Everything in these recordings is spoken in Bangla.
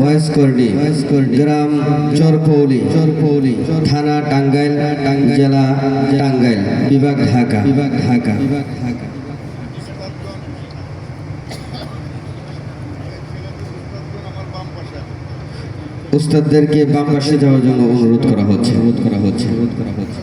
ওয়াইস করডি গ্রাম চরপৌলি চরপৌলি থানা টাঙ্গাইল, জেলা টাঙ্গাইল, বিভাগ ঢাকা। বিভাগ ঢাকা বিভাগ ঢাকা উস্তাদদেরকে বাম পাশে যাওয়ার জন্য অনুরোধ করা হচ্ছে অনুরোধ করা হচ্ছে অনুরোধ করা হচ্ছে।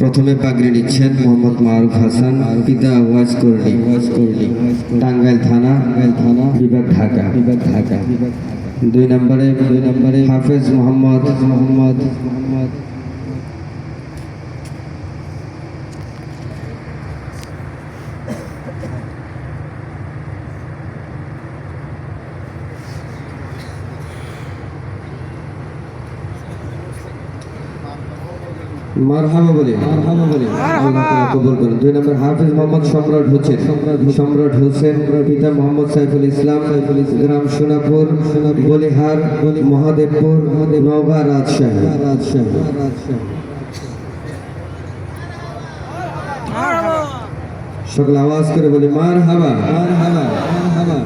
প্রথমে পাগড়ি নিচ্ছেন মোহাম্মদ মারুফ হাসান, পিতা ওয়াজ করলি। ওয়াজ করলি টাঙ্গাইল থানা টাঙ্গাইল থানা বিভাগ ঢাকা। বিভাগ ঢাকা দুই নম্বরে দুই নম্বরে হাফেজ মোহাম্মদ মোহাম্মদ মোহাম্মদ মারহাবা বলে। মারহাবা বলে। আল্লাহ কবুল করুন। দুই নম্বর হাফেজ মোহাম্মদ সম্রাট হোসেন। সম্রাট হোসেন। পিতা মোহাম্মদ সাইফুল ইসলাম সাইফুল ইসলাম। গ্রাম সোনাপুর বলিহার মহাদেবপুর নওগাঁ রাজশাহী। রাজশাহী। সকল আওয়াজ করে বলি মার হাবা মার হাবা মার হাবা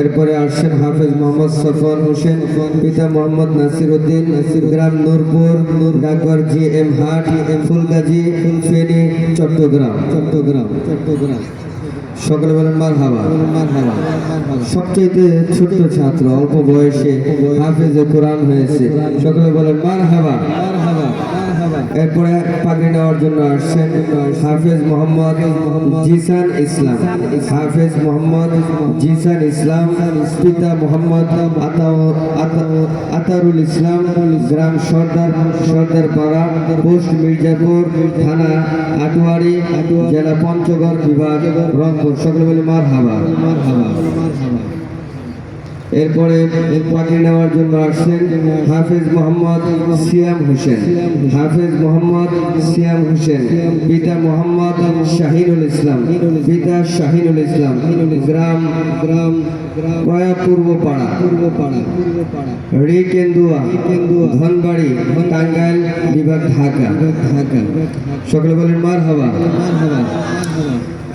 এরপরে আসছেন হাফেজ মোহাম্মদ সফর হোসেন, পিতা মোহাম্মদ নাসির উদ্দিন নাসির গ্রাম নূরপুর, ডাকঘর জি এম হাট এম ফুলগাজী ফেনী চট্টগ্রাম চট্টগ্রাম চট্টগ্রাম। সকলে বলেন মার হাবা সবচেয়ে ছোট্ট ছাত্র, অল্প বয়সে হাফেজে কোরআন হয়েছে। সকলে বলেন মার হাবা মার হাবা এরপরে পাগড়ি নেওয়ার জন্য আসছেন হাফেজ মোহাম্মদ জিসান ইসলাম। হাফেজ মোহাম্মদ জিসান ইসলাম, পিতা মোহাম্মদ আতারুল ইসলাম, গ্রাম সর্দার সর্দার পাড়া, পোস্ট মির্জাপুর থানা আটোয়ারি, জেলা পঞ্চগড় বিভাগ, রংপুর। সকলে বলে মার হাবা মার হাবা এরপরে পাখি নেওয়ার জন্য আসছেন হাফেজ মোহাম্মদ সিয়াম হোসেন। হাফেজ মোহাম্মদ সিয়াম হোসেন। পিতা মোহাম্মদ শাহিনুল ইসলাম। পিতা শাহিনুল ইসলাম। গ্রাম গ্রাম প্রয়া পূর্ব পাড়া পূর্ব পাড়া কেন্দুয়া কেন্দুয়া ধনবাড়ি, টাঙ্গাইল, বিভাগ ঢাকা। ঢাকা সকলে বলেন মার হাবা মার হাবা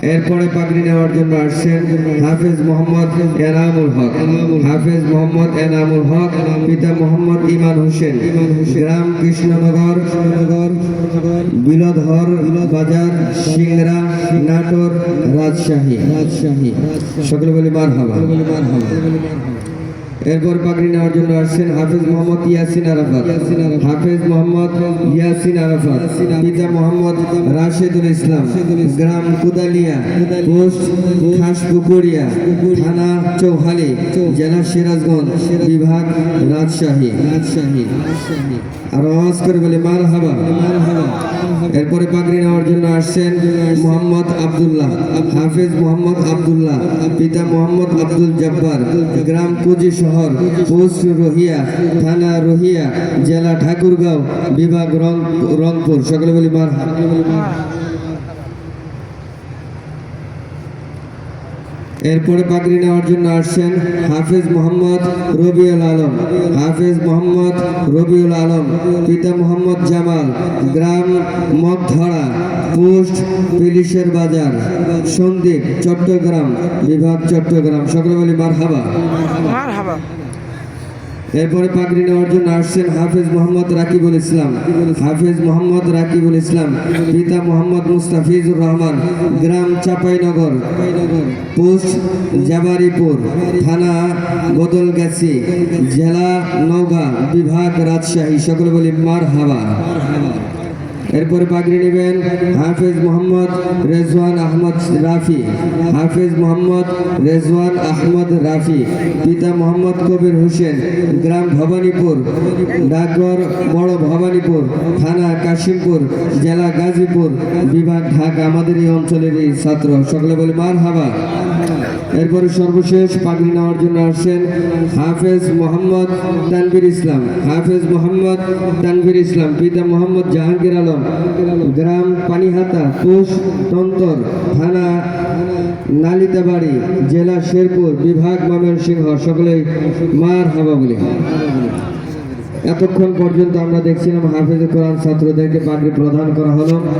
এরপরে পাগড়ি নেওয়ার জন্য আসছেন হাফেজ মোহাম্মদ এনামুল হক। হাফেজ মোহাম্মদ এনামুল হক, পিতা মোহাম্মদ ইমান হোসেন। রাম কৃষ্ণনগর, বিলধর বাজার, সিংরা, নাটোর, রাজশাহী। রাজশাহী সকলে বলি মার হাবা এরপর পাগড়ি নেওয়ার জন্য আসছেন হাফেজ মোহাম্মদ ইয়াসিন আরাফাত। হাফেজ মোহাম্মদ ইয়াসিন আরাফাত। পিতা মোহাম্মদ রাশেদুল ইসলাম। গ্রাম কুদালিয়া। পোস্ট খাসপুকুরিয়া। থানা চৌহালি। জেলা সিরাজগঞ্জ। বিভাগ রাজশাহী। রাজশাহী আর আওয়াজ করে বলে মার হাবা এরপরে পাগড়ি নেওয়ার জন্য আসছেন মোহাম্মদ আব্দুল্লাহ। হাফেজ মোহাম্মদ আব্দুল্লাহ। পিতা মোহাম্মদ আব্দুল জব্বার। গ্রাম কুজি শহর পোস্ট রহিয়া থানা রহিয়া জেলা ঠাকুরগাঁও বিভাগ রংপুর। সকলে বলি মার এরপরে পাগড়ি নেওয়ার জন্য আসছেন হাফেজ মোহাম্মদ রবিউল আলম। হাফেজ মোহাম্মদ রবিউল আলম, পিতা মোহাম্মদ জামাল, গ্রাম মগধরা, পোস্ট পুলিশের বাজার, সন্দীপ, চট্টগ্রাম, বিভাগ চট্টগ্রাম। সকলে বলি মার হাবা এরপরে পাগড়ি নেওয়ার জন্য আসছেন হাফেজ মোহাম্মদ রাকিবুল ইসলাম। হাফেজ মোহাম্মদ রাকিবুল ইসলাম, পিতা মোহাম্মদ মুস্তাফিজুর রহমান, গ্রাম চাপাইনগর, পোস্ট জাবারিপুর, থানা বদলগাছি জেলা নওগাঁ বিভাগ রাজশাহী। সকলে বলি মার হাবা এরপরে পাগড়ি নেবেন হাফেজ মোহাম্মদ রেজওয়ান আহমদ রাফি। হাফেজ মোহাম্মদ রেজওয়ান আহমদ রাফি। পিতা মোহাম্মদ কবির হোসেন, গ্রাম ভবানীপুর, ডাকঘর বড় ভবানীপুর, থানা কাশিমপুর, জেলা গাজীপুর, বিভাগ ঢাকা। আমাদের এই অঞ্চলের এই ছাত্র। সকলে বলে মার হাবা এরপরে সর্বশেষ পাগড়ি নেওয়ার জন্য আসছেন হাফেজ মোহাম্মদ তানভীর ইসলাম। হাফেজ মোহাম্মদ তানভীর ইসলাম, পিতা মোহাম্মদ জাহাঙ্গীর আলম, গ্রাম পানিহাতা, পোষ তন্তর, থানা নালিতাবাড়ি, জেলা শেরপুর, বিভাগ ময়মনসিংহ। সকলেই মার হাবা বলি। এতক্ষণ পর্যন্ত আমরা দেখছিলাম হাফেজ কোরআন ছাত্রদেরকে পাগড়ি প্রদান করা হলো।